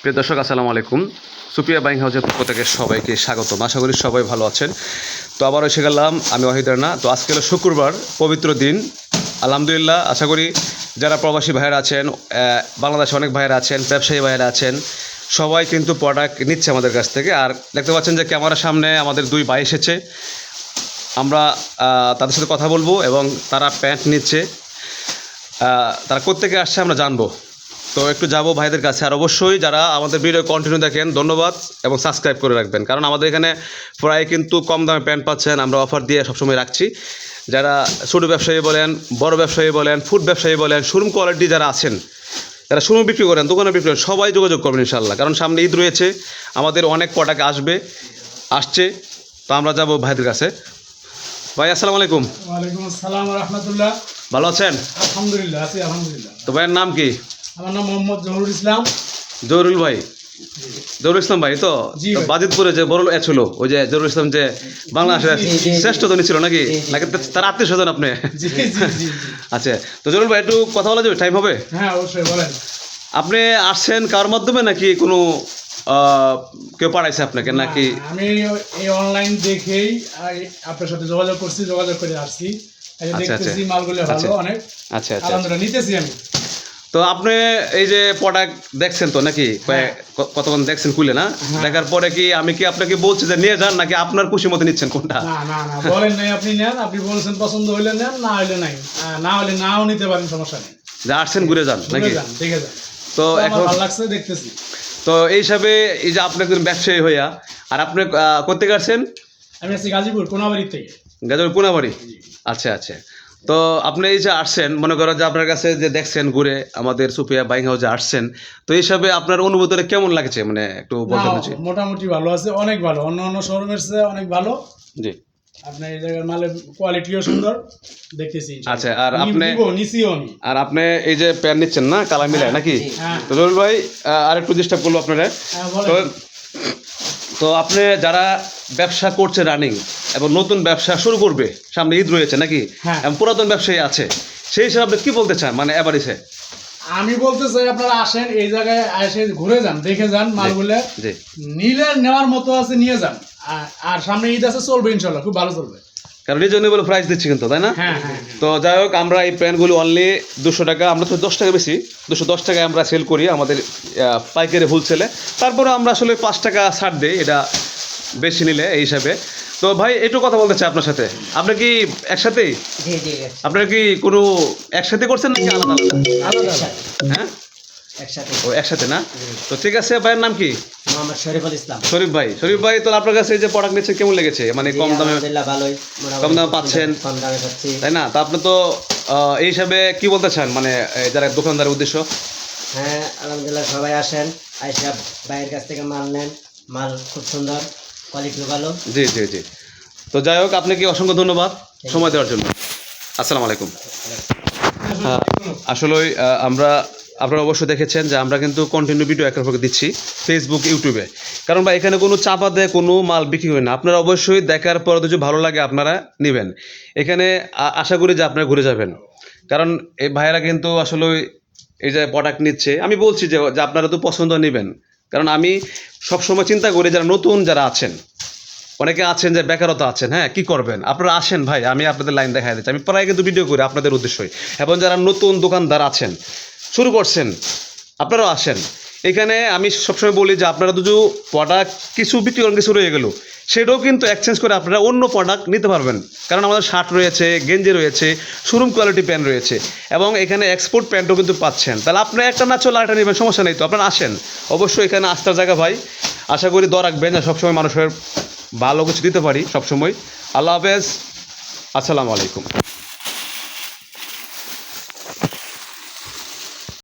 প্রিয় দর্শক, আসসালামু আলাইকুম। সুপিয়া বাইং হাউসের পক্ষ থেকে সবাইকে স্বাগতম। আশা করি সবাই ভালো আছেন। তো আবার এসে গেলাম, আমি ওয়াহিদ রানা। তো আজকে হলো শুক্রবার, পবিত্র দিন। আলহামদুলিল্লাহ, আশা করি যারা প্রবাসী ভাইয়েরা আছেন বাংলাদেশে অনেক ভাইয়েরা আছেন, ব্যবসায়ী ভাইয়েরা আছেন, সবাই কিন্তু প্রোডাক্ট নিচ্ছে আমাদের কাছ থেকে। আর দেখতে পাচ্ছেন যে ক্যামেরার সামনে আমাদের দুই ভাই এসেছে। আমরা তাদের সাথে কথা বলব এবং তারা প্যান্ট নিচ্ছে। তারা কোত্থেকে আসছে আমরা জানব। তো একটু যাব ভাইদের কাছে। আর অবশ্যই যারা আমাদের ভিডিও কন্টিনিউ দেখেন ধন্যবাদ এবং সাবস্ক্রাইব করে রাখবেন। কারণ আমাদের এখানে প্রায় কিন্তু কম দামে প্যান্ট পাচ্ছেন আমরা অফার দিয়ে সবসময় রাখছি। যারা ছোটো ব্যবসায়ী বলেন বড় ব্যবসায়ী বলেন ফুড ব্যবসায়ী বলেন শোরুম কোয়ালিটি যারা আছেন যারা শোরুম বিক্রি করেন দোকানে বিক্রি করেন সবাই যোগাযোগ করবেন ইনশাল্লাহ কারণ সামনে ঈদ রয়েছে আমাদের অনেক কটাকে আসবে আসছে। তো আমরা যাব ভাইদের কাছে। ভাই আসসালামু আলাইকুম। ওয়ালাইকুম আসসালাম রহমতুল্লাহ। ভালো আছেন? আলহামদুলিল্লাহ আছি আলহামদুলিল্লাহ। তো ভাইয়ের নাম কি? আমার নাম মোহাম্মদ জহুরুল ইসলাম। জহুরুল ভাই। জহুরুল ইসলাম ভাই তো বাজিতপুরে যে বড় এ ছিল ওই যে জহুরুল ইসলাম যে বাংলাদেশের। শ্রেষ্ঠ ধনী ছিল নাকি। নাকি তার আত্মীয় স্বজন আপনি? আচ্ছা তো জহুরুল ভাই একটু কথা বলা যাবে? টাইম হবে? হ্যাঁ অবশ্যই বলেন। আপনি আসছেন কার মাধ্যমে নাকি কোনো কেউ পাঠাইছে আপনাকে নাকি? আমি এই অনলাইন দেখেই আপনার সাথে যোগাযোগ করছি যোগাযোগ করে আসছি। এই আচ্ছা, দেখতেছি আচ্ছা। মালগুলো আচ্ছা। ভালো অনেক। আচ্ছা আচ্ছা। নিতেছি আমি। তো আপনি এই যে প্রোডাক্ট দেখছেন তো নাকি? কতক্ষণ দেখছেন খুলে না? হ্যাঁ। দেখার পরে কি আমি কি আপনাকে বলছি যে নিয়ে যান নাকি আপনার খুশি মতো নিচ্ছেন কোনটা? না না বলেন নাই আপনি নেন আপনি বলছেন পছন্দ হইলে নেন না হইলে নাই। না হলে নাও নিতে পারেন সমস্যা নেই। যে আসছেন ঘুরে যান নাকি? দেখে যান। তো এখন ভালো লাগছে দেখতেছি। তো এই হিসাবে এই যে আপনি একজন ব্যবসায়ী হইয়া আর আপনি করতে আসছেন? আমি আছি গাজীপুর কোনাবাড়ির থেকে। গাজর পুনাবাড়ি আচ্ছা আচ্ছা। তো আপনি এই যে আসছেন মনে করো যে আপনার কাছে যে দেখছেন ঘুরে আমাদের সুপিয়া বাইং হাউসে আসছেন তো হিসাবে আপনার অনুভূতিটা কেমন লাগছে? মানে একটু বলতে হচ্ছে মোটামুটি ভালো আছে অনেক ভালো অন্য অন্য শোরুমের চেয়ে অনেক ভালো। জি। আপনার এই জায়গার মালের কোয়ালিটিও সুন্দর দেখতেছি আচ্ছা, আর আপনি- নিছিও আমি। আর আপনি এই যে প্যান নিচ্ছেন না কালা মিলায় নাকি? জি। হ্যাঁ। তো জরুল ভাই আর একটু ডিস্টার্ব করল আপনারা। হ্যাঁ, তো তো আপনি যারা ব্যবসা করছে রানিং এবং নতুন ব্যবসা শুরু করবে সামনে ঈদ রয়েছে নাকি? হ্যাঁ। এবং পুরাতন ব্যবসায়ী আছে সেই হিসাবে আপনি কি বলতে চান? মানে এবারিসে আমি বলতে চাই আপনারা আসেন এই জায়গায় এসে ঘুরে যান দেখে যান মালগুলো। নিলে নেওয়ার মতো আছে নিয়ে যান। আর সামনে ঈদ আছে চলবে ইনশাল্লাহ খুব ভালো চলবে। কারণ রিজনেবল প্রাইস দিচ্ছি কিন্তু তাই না? হ্যাঁ হ্যাঁ তো যাই হোক আমরা এই প্যান্টগুলো অনলি দুশো টাকা আমরা তো দশ টাকা বেশি দুশো দশ টাকায় আমরা সেল করি আমাদের পাইকারি হোলসেলে তারপরে আমরা আসলে পাঁচ টাকা ছাড় দিই এটা বেশি নিলে এই হিসাবে। তো ভাই একটু কথা বলতে চাই আপনার সাথে। আপনি কি জি আপনার কি কোনো একসাথে করছেন নাকি আলাদা আলাদা? হ্যাঁ? একসাথে। ও একসাথে না? তো ঠিক আছে ভাইয়ের নাম কি? মোহাম্মদ শরীফুল ইসলাম। শরীফ ভাই শরীফ ভাই তো আপনার কাছে এই যে প্রোডাক্ট নিচ্ছে কেমন লেগেছে? মানে কম দামে ভালোই কম দামে পাচ্ছেন। কম দামে পাচ্ছি। তাই না? তা আপনি তো এই হিসাবে কি বলতে চান? মানে যারা দোকানদারের উদ্দেশ্য। হ্যাঁ আলহামদুলিল্লাহ সবাই আসেন। আইসা বাইরের কাছ থেকে মাল নেন। মাল খুব সুন্দর কোয়ালিটি ভালো। জি জি জি। তো যাই হোক আপনাকে অসংখ্য ধন্যবাদ সময় দেওয়ার জন্য। আসসালামু আলাইকুম। আহ, আমরা আপনারা অবশ্যই দেখেছেন যে আমরা কিন্তু কন্টিনিউ ভিডিও একের পর দিচ্ছি ফেসবুক ইউটিউবে কারণ বা এখানে কোনো চাপা দেয়, কোনো মাল বিক্রি হয় না। আপনারা অবশ্যই দেখার পর যদি ভালো লাগে আপনারা নেবেন। এখানে আশা করি যে আপনারা ঘুরে যাবেন। কারণ এই ভাইয়েরা কিন্তু আসলে এই যে প্রোডাক্ট নিচ্ছে, আমি বলছি যে আপনারা তো পছন্দ নেবেন। কারণ আমি সবসময় চিন্তা করি যারা নতুন যারা আছেন, অনেকে আছেন যে বেকারতা আছেন হ্যাঁ কি করবেন? আপনারা আসেন ভাই, আমি আপনাদের লাইন দেখাই দিচ্ছি। আমি প্রায় কিন্তু ভিডিও করি আপনাদের উদ্দেশ্যই। এবং যারা নতুন দোকানদার আছেন শুরু করছেন। আপনারাও আসেন। এখানে আমি সবসময় বলি যে আপনারা দুটো প্রোডাক্ট কিছু বিক্রি কিছু রয়ে গেল। সেটাও কিন্তু এক্সচেঞ্জ করে আপনারা অন্য প্রোডাক্ট নিতে পারবেন। কারণ আমাদের শার্ট রয়েছে, গেঞ্জি রয়েছে শোরুম কোয়ালিটি প্যান্ট রয়েছে এবং এখানে এক্সপোর্ট প্যান্টও কিন্তু পাচ্ছেন। তাহলে আপনারা একটা না চলে আরেকটা নেবেন, সমস্যা নেই তো। আপনারা আসেন। অবশ্যই এখানে আস্থার জায়গা ভাই। আশা করি দর রাখবেন যে সবসময় মানুষের ভালো কিছু দিতে পারি সবসময়। আল্লাহ হাফেজ। আসসালামু আলাইকুম।